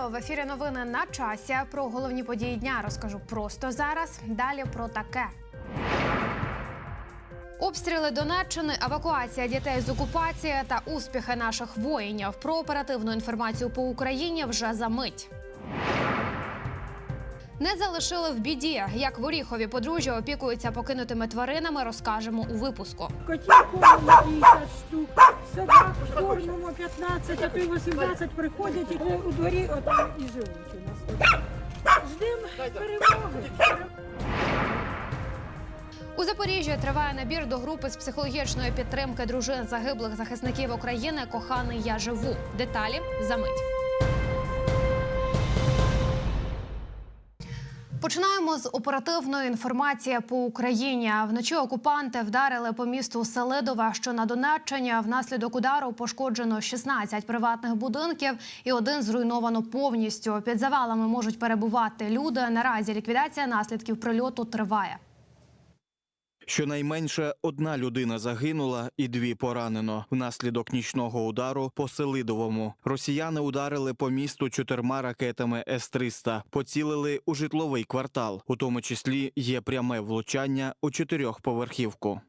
Вітаю в ефірі. Новини на часі. Про головні події дня розкажу просто зараз. Далі про таке. Обстріли Донеччини, евакуація дітей з окупації та успіхи наших воїнів. Про оперативну інформацію по Україні вже за мить. Не залишили в біді. Як в Оріхові подружжя опікуються покинутими тваринами, розкажемо у випуску. Котів кормимо 50 штук, собак кормимо 15, а то й 18 приходять і у дворі отам і живуть у нас. Ждемо перемоги. У Запоріжжі триває набір до групи з психологічної підтримки дружин загиблих захисників України. Коханий я живу. Деталі за мить. Починаємо з оперативної інформації по Україні. Вночі окупанти вдарили по місту Селидове, що на Донеччині. Внаслідок удару пошкоджено 16 приватних будинків і один зруйновано повністю. Під завалами можуть перебувати люди. Наразі ліквідація наслідків прильоту триває. Щонайменше одна людина загинула і дві поранено внаслідок нічного удару по Селидовому. Росіяни ударили по місту чотирма ракетами С-300, поцілили у житловий квартал. У тому числі є пряме влучання у чотирьохповерхівку.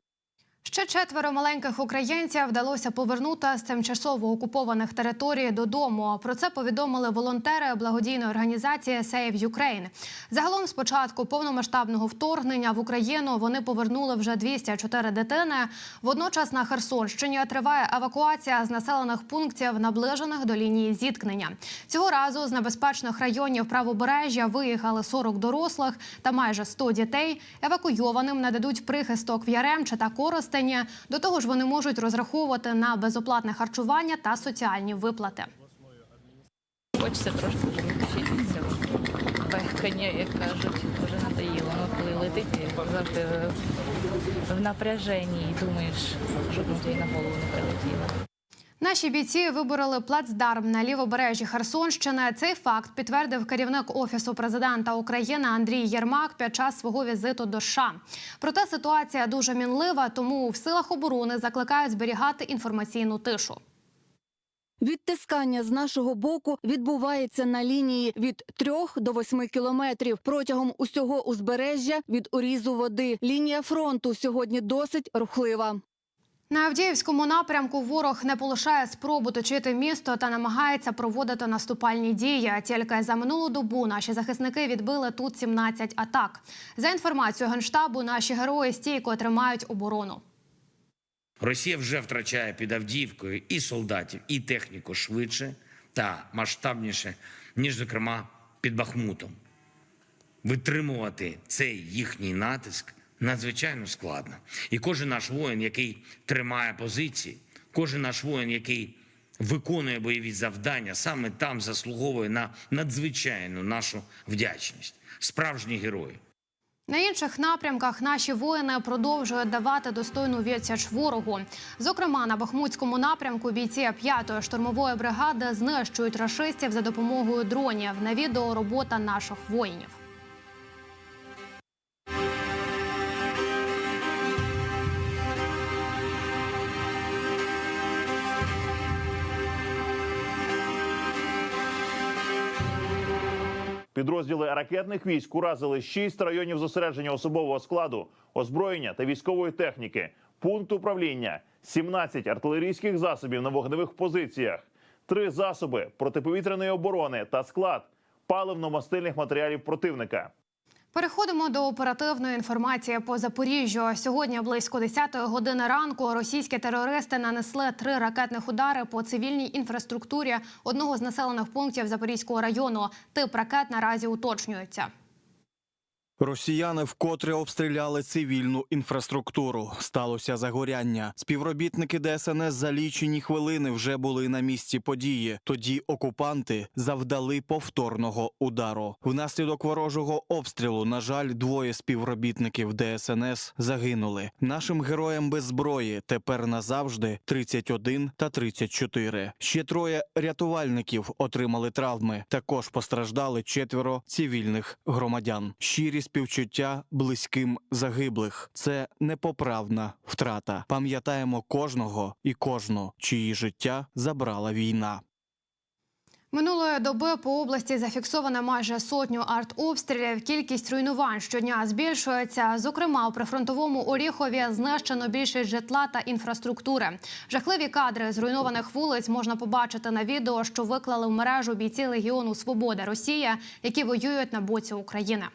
Ще четверо маленьких українців вдалося повернути з тимчасово окупованих територій додому. Про це повідомили волонтери благодійної організації Save Ukraine. Загалом, з початку повномасштабного вторгнення в Україну вони повернули вже 204 дитини. Водночас на Херсонщині триває евакуація з населених пунктів, наближених до лінії зіткнення. Цього разу з небезпечних районів правобережжя виїхали 40 дорослих та майже 100 дітей. Евакуйованим нададуть прихисток в Яремче та Коростені. До того ж, вони можуть розраховувати на безоплатне харчування та соціальні виплати. Хочеться трошки вчитися. пехкання, як кажуть, вже надоїло. Ну, коли летить, завжди в- в напряженні і думаєш, щоб тобі на голову не прилетіло. Наші бійці вибороли плацдарм на лівобережжі Херсонщини. Цей факт підтвердив керівник офісу президента України Андрій Єрмак під час свого візиту до США. Проте ситуація дуже мінлива, тому в силах оборони закликають зберігати інформаційну тишу. Відтискання з нашого боку відбувається на лінії від 3 до 8 кілометрів протягом усього узбережжя від урізу води. Лінія фронту сьогодні досить рухлива. На Авдіївському напрямку ворог не полишає спробу точити місто та намагається проводити наступальні дії. Тільки за минулу добу наші захисники відбили тут 17 атак. За інформацією генштабу, наші герої стійко тримають оборону. Росія вже втрачає під Авдіївкою і солдатів, і техніку швидше та масштабніше, ніж, зокрема, під Бахмутом. Витримувати цей їхній натиск надзвичайно складно. І кожен наш воїн, який тримає позиції, кожен наш воїн, який виконує бойові завдання, саме там заслуговує на надзвичайну нашу вдячність. Справжні герої. На інших напрямках наші воїни продовжують давати достойну відсіч ворогу. Зокрема, на Бахмутському напрямку бійці 5-ї штурмової бригади знищують рашистів за допомогою дронів. На відео робота наших воїнів. Підрозділи ракетних військ уразили шість районів зосередження особового складу, озброєння та військової техніки, пункт управління, 17 артилерійських засобів на вогневих позиціях, три засоби протиповітряної оборони та склад паливно-мастильних матеріалів противника. Переходимо до оперативної інформації по Запоріжжю. Сьогодні близько 10-ї години ранку російські терористи нанесли три ракетних удари по цивільній інфраструктурі одного з населених пунктів Запорізького району. Тип ракет наразі уточнюється. Росіяни вкотре обстріляли цивільну інфраструктуру. Сталося загоряння. Співробітники ДСНС за лічені хвилини вже були на місці події. Тоді окупанти завдали повторного удару. Внаслідок ворожого обстрілу, на жаль, двоє співробітників ДСНС загинули. Нашим героям без зброї тепер назавжди 31 та 34. Ще троє рятувальників отримали травми. Також постраждали четверо цивільних громадян. Щирі співчуття близьким загиблих. Це непоправна втрата. Пам'ятаємо кожного і кожну, чиї життя забрала війна. Минулої доби по області зафіксовано майже сотню артобстрілів. Кількість руйнувань щодня збільшується. Зокрема, у прифронтовому Оріхові знищено більшість житла та інфраструктури. Жахливі кадри зруйнованих вулиць можна побачити на відео, що виклали в мережу бійці Легіону Свобода Росія, які воюють на боці України.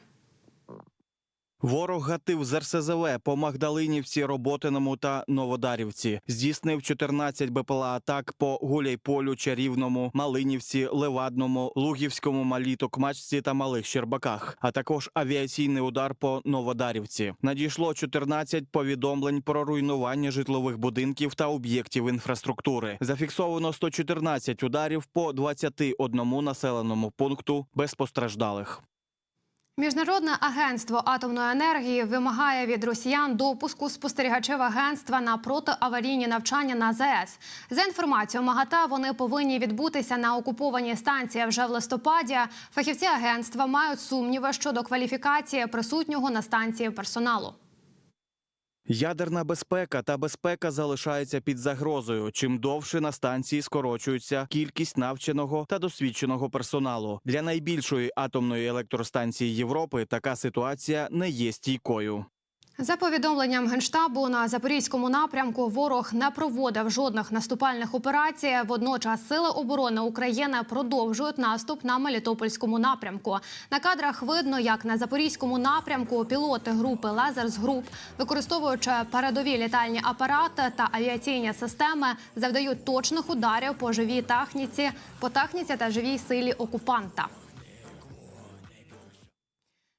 Ворог гатив з РСЗВ по Магдалинівці, Роботиному та Новодарівці. Здійснив 14 БПЛА атак по Гуляйполю, Чарівному, Малинівці, Левадному, Лугівському, Малій Токмачці та Малих Щербаках, а також авіаційний удар по Новодарівці. Надійшло 14 повідомлень про руйнування житлових будинків та об'єктів інфраструктури. Зафіксовано 114 ударів по 21 населеному пункту без постраждалих. Міжнародне агентство атомної енергії вимагає від росіян допуску спостерігачів агентства на протиаварійні навчання на ЗС. За інформацією МАГАТА, вони повинні відбутися на окупованій станції вже в листопаді. Фахівці агентства мають сумніви щодо кваліфікації присутнього на станції персоналу. Ядерна безпека та безпека залишаються під загрозою. Чим довше на станції скорочується кількість навченого та досвідченого персоналу для найбільшої атомної електростанції Європи. Така ситуація не є стійкою. За повідомленням генштабу на запорізькому напрямку ворог не проводив жодних наступальних операцій. Водночас сили оборони України продовжують наступ на Мелітопольському напрямку. На кадрах видно, як на запорізькому напрямку пілоти групи Лазерс Груп, використовуючи передові літальні апарати та авіаційні системи, завдають точних ударів по живій техніці, по техніці та живій силі окупанта.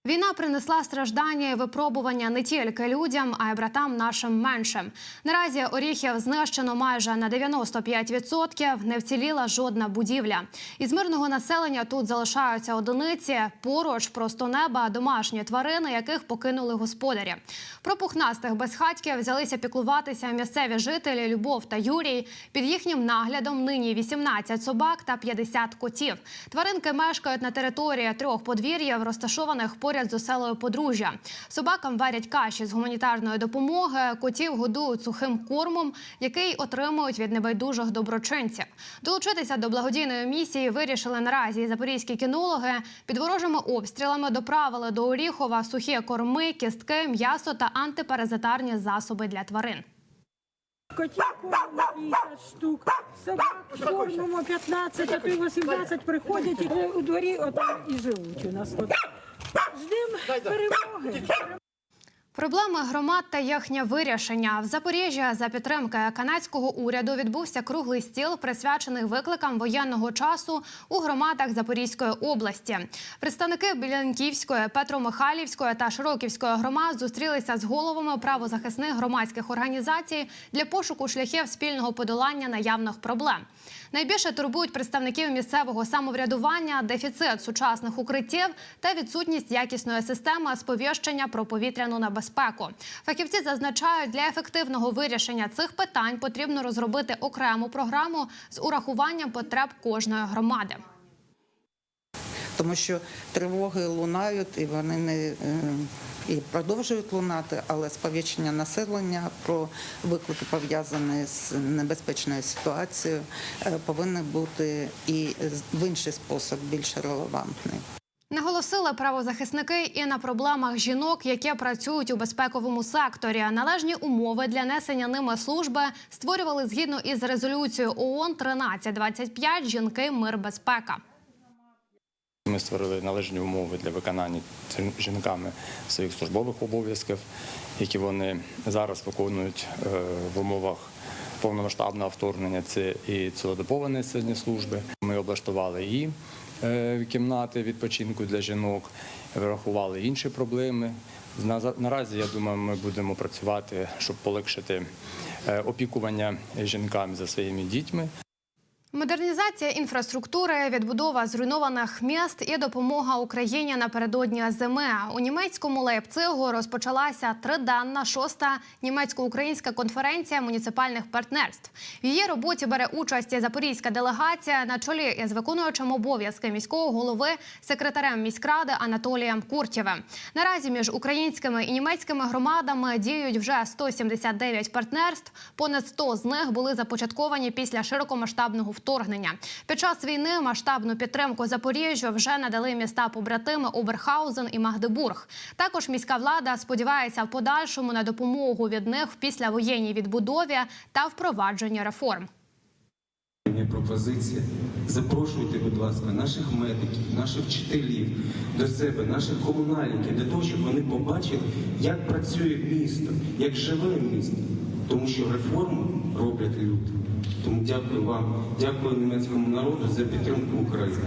Війна принесла страждання і випробування не тільки людям, а й братам нашим меншим. Наразі оріхів знищено майже на 95%, не вціліла жодна будівля. Із мирного населення тут залишаються одиниці. Поруч просто неба домашні тварини, яких покинули господарі. Про пухнастих безхатьків взялися піклуватися місцеві жителі Любов та Юрій. Під їхнім наглядом нині 18 собак та 50 котів. Тваринки мешкають на території трьох подвір'їв, розташованих поряд з оселою подружжя. Собакам варять каші з гуманітарної допомоги, котів годують сухим кормом, який отримують від небайдужих доброчинців. Долучитися до благодійної місії вирішили наразі запорізькі кінологи. Під ворожими обстрілами доправили до Оріхова сухі корми, кістки, м'ясо та антипаразитарні засоби для тварин. Котів кормимо 50 штук, собак кормимо 15, а то й 18 приходять і у дворі отам і живуть у нас. От. Ждемо перемоги. Проблеми громад та їхнє вирішення в Запоріжжі за підтримки канадського уряду відбувся круглий стіл, присвячений викликам воєнного часу у громадах Запорізької області. Представники Білянківської, Петромихайлівської та Широківської громад зустрілися з головами правозахисних громадських організацій для пошуку шляхів спільного подолання наявних проблем. Найбільше турбують представників місцевого самоврядування, дефіцит сучасних укриттів та відсутність якісної системи сповіщення про повітряну небезпеку. Фахівці зазначають, для ефективного вирішення цих питань потрібно розробити окрему програму з урахуванням потреб кожної громади. Тому що тривоги лунають і вони не е, і продовжують лунати, але сповіщення населення про виклики пов'язані з небезпечною ситуацією е, повинні бути і в інший спосіб більш релевантний. Наголосили правозахисники і на проблемах жінок, які працюють у безпековому секторі. Належні умови для несення ними служби створювали згідно із резолюцією ООН 1325 «Жінки, мир, безпека». Ми створили належні умови для виконання жінками своїх службових обов'язків, які вони зараз виконують е, в умовах повномасштабного вторгнення. Це і цілодобове несення служби. Ми облаштували і е, кімнати відпочинку для жінок, врахували інші проблеми. Наразі я думаю, ми будемо працювати, щоб полегшити е, опікування жінками за своїми дітьми. Модернізація інфраструктури, відбудова зруйнованих міст і допомога Україні напередодні зими. У німецькому Лейпцигу розпочалася триденна шоста німецько-українська конференція муніципальних партнерств. В її роботі бере участь запорізька делегація на чолі із виконуючим обов'язки міського голови секретарем міськради Анатолієм Куртєвим. Наразі між українськими і німецькими громадами діють вже 179 партнерств. Понад 100 з них були започатковані після широкомасштабного вторгнення. Під час війни масштабну підтримку Запоріжжю вже надали міста побратими Оберхаузен і Магдебург. Також міська влада сподівається в подальшому на допомогу від них в післявоєнній відбудові та впровадженні реформ. Пропозиція. Запрошуйте, будь ласка, наших медиків, наших вчителів до себе, наших комунальників, для того, щоб вони побачили, як працює місто, як живе місто. Тому що реформи роблять люди. Тому дякую вам, дякую німецькому народу за підтримку України.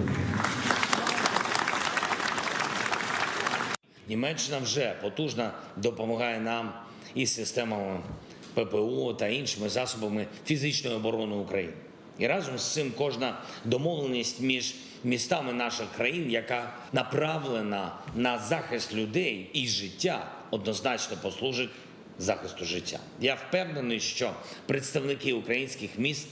Німеччина вже потужно допомагає нам із системами ППО та іншими засобами фізичної оборони України. І разом з цим кожна домовленість між містами наших країн, яка направлена на захист людей і життя, однозначно послужить захисту життя. Я впевнений, що представники українських міст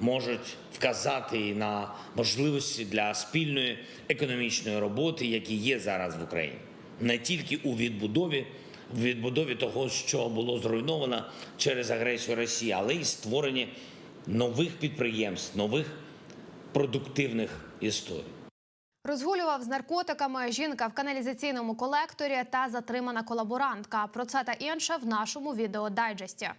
можуть вказати на можливості для спільної економічної роботи, які є зараз в Україні, не тільки у відбудові, в відбудові того, що було зруйновано через агресію Росії, але й створенні нових підприємств, нових продуктивних історій. Розгулював з наркотиками жінка в каналізаційному колекторі та затримана колаборантка. Про це та інше в нашому відеодайджесті.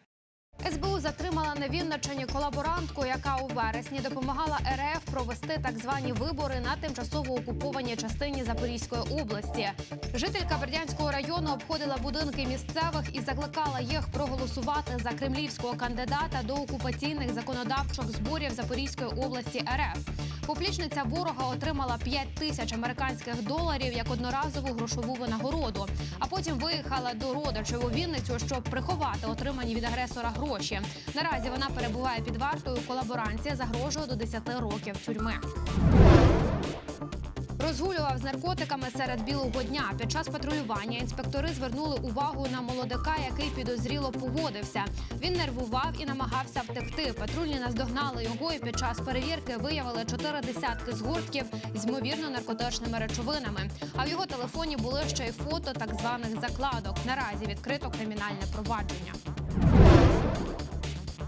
СБУ затримала на Вінниччині колаборантку, яка у вересні допомагала РФ провести так звані вибори на тимчасово окупованій частині Запорізької області. Жителька Бердянського району обходила будинки місцевих і закликала їх проголосувати за кремлівського кандидата до окупаційних законодавчих зборів Запорізької області РФ. Поплічниця ворога отримала 5 тисяч американських доларів як одноразову грошову винагороду, а потім виїхала до родичів у Вінницю, щоб приховати отримані від агресора гроші. Наразі вона перебуває під вартою. Колаборанція загрожує до 10 років тюрми. Розгулював з наркотиками серед білого дня. Під час патрулювання інспектори звернули увагу на молодика, який підозріло поводився. Він нервував і намагався втекти. Патрульні наздогнали його і під час перевірки виявили чотири десятки згортків з ймовірно наркотичними речовинами. А в його телефоні були ще й фото так званих закладок. Наразі відкрито кримінальне провадження.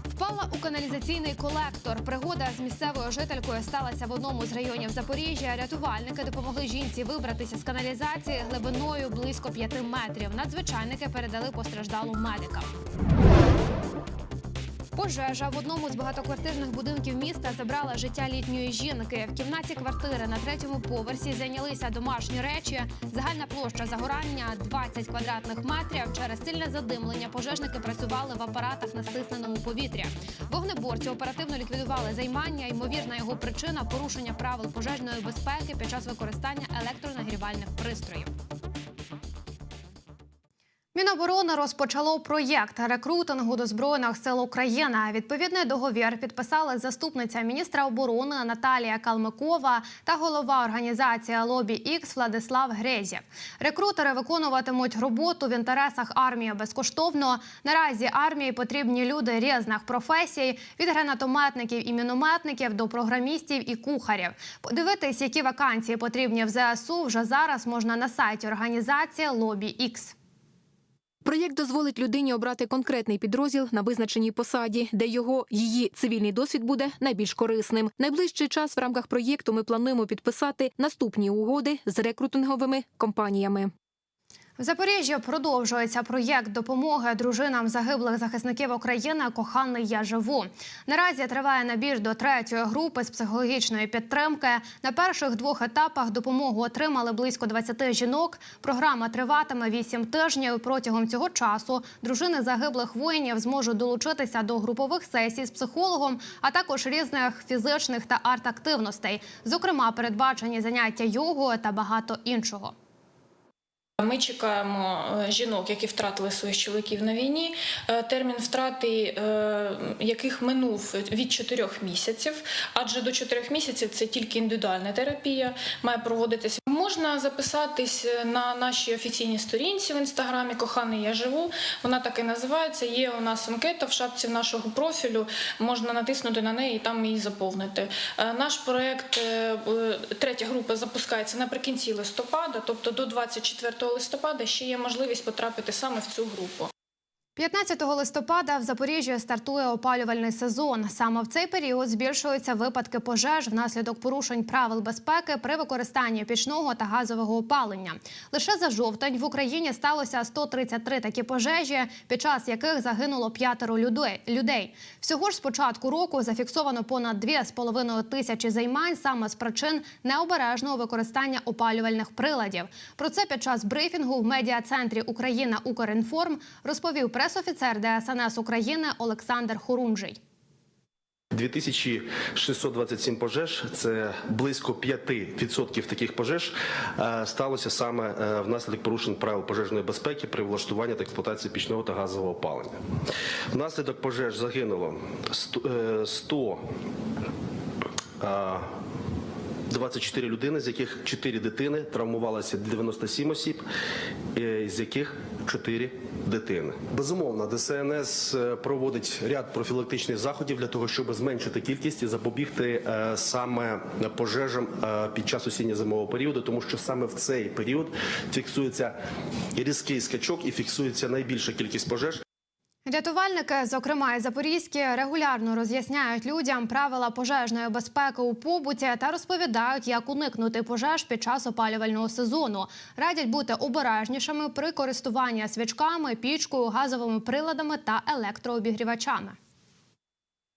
Впала у каналізаційний колектор. Пригода з місцевою жителькою сталася в одному з районів Запоріжжя. Рятувальники допомогли жінці вибратися з каналізації глибиною близько 5 метрів. Надзвичайники передали постраждалу медикам. Пожежа в одному з багатоквартирних будинків міста забрала життя літньої жінки. В кімнаті квартири на третьому поверсі зайнялися домашні речі. Загальна площа загорання 20 квадратних метрів. Через сильне задимлення пожежники працювали в апаратах на стисненому повітрі. Вогнеборці оперативно ліквідували займання. Ймовірна його причина порушення правил пожежної безпеки під час використання електронагрівальних пристроїв. Міноборони розпочало проєкт рекрутингу до збройних сил України. Відповідний договір підписали заступниця міністра оборони Наталія Калмикова та голова організації Лобі Ікс Владислав Грезєв. Рекрутери виконуватимуть роботу в інтересах армії безкоштовно. Наразі армії потрібні люди різних професій від гранатометників і мінометників до програмістів і кухарів. Подивитись, які вакансії потрібні в ЗСУ, вже зараз можна на сайті організації Лобі Ікс. Проєкт дозволить людині обрати конкретний підрозділ на визначеній посаді, де його її цивільний досвід буде найбільш корисним. Найближчий час в рамках проєкту ми плануємо підписати наступні угоди з рекрутинговими компаніями. В Запоріжжі продовжується проєкт допомоги дружинам загиблих захисників України Коханий я живу. Наразі триває набір до третьої групи з психологічної підтримки. На перших двох етапах допомогу отримали близько 20 жінок. Програма триватиме 8 тижнів. Протягом цього часу дружини загиблих воїнів зможуть долучитися до групових сесій з психологом, а також різних фізичних та арт-активностей. Зокрема, передбачені заняття йогою та багато іншого. Ми чекаємо е, жінок, які втратили своїх чоловіків на війні. Е, Термін втрати е, яких минув від 4 місяців, адже до 4 місяців це тільки індивідуальна терапія має проводитися. Можна записатись на нашій офіційній сторінці в інстаграмі Коханий я живу. Вона так і називається. Є у нас анкета в шапці нашого профілю. Можна натиснути на неї і там її заповнити. Наш проект третя група запускається наприкінці листопада, тобто до 24 листопада ще є можливість потрапити саме в цю групу. 15 листопада в Запоріжжі стартує опалювальний сезон. Саме в цей період збільшуються випадки пожеж внаслідок порушень правил безпеки при використанні пічного та газового опалення. Лише за жовтень в Україні сталося 133 такі пожежі, під час яких загинуло п'ятеро людей-. Всього ж з початку року зафіксовано понад 2,5 тисячі займань саме з причин необережного використання опалювальних приладів. Про це під час брифінгу в медіа-центрі Україна Укрінформ розповів пресофіцер ДСНС України Олександр Хорунжий. 2627 пожеж це близько 5% таких пожеж е, сталося саме е, внаслідок порушень правил пожежної безпеки при влаштуванні та експлуатації пічного та газового опалення. Внаслідок пожеж загинуло 100, е, 100 е, 24 людини, з яких 4 дитини, травмувалося 97 осіб, е, з яких 4 дитини. Безумовно, ДСНС е, проводить ряд профілактичних заходів для того, щоб зменшити кількість і запобігти е, саме пожежам під час осінньо-зимового періоду, тому що саме в цей період фіксується різкий скачок і фіксується найбільша кількість пожеж. Рятувальники, зокрема і запорізькі, регулярно роз'ясняють людям правила пожежної безпеки у побуті та розповідають, як уникнути пожеж під час опалювального сезону. Радять бути обережнішими при користуванні свічками, пічкою, газовими приладами та електрообігрівачами.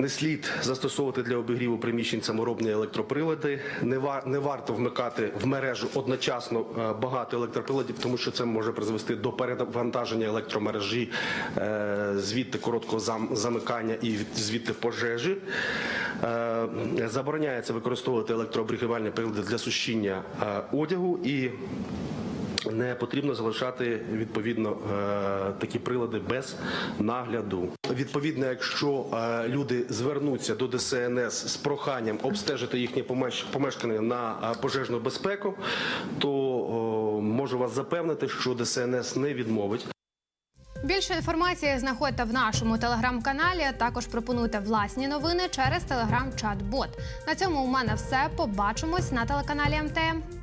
Не слід застосовувати для обігріву приміщень саморобні електроприлади. Не, ва- не варто вмикати в мережу одночасно е, багато електроприладів, тому що це може призвести до перевантаження електромережі, е, звідти короткого зам- замикання і звідти пожежі. Е, Забороняється використовувати електрообігрівальні прилади для сушіння одягу і не потрібно залишати відповідно е, такі прилади без нагляду. Відповідно, якщо е, люди звернуться до ДСНС з проханням обстежити їхнє помеш- помешкання на е, пожежну безпеку, то можу вас запевнити, що ДСНС не відмовить. Більше інформації знаходьте в нашому телеграм-каналі. Також пропонуйте власні новини через телеграм-чат-бот. На цьому у мене все. Побачимось на телеканалі МТМ.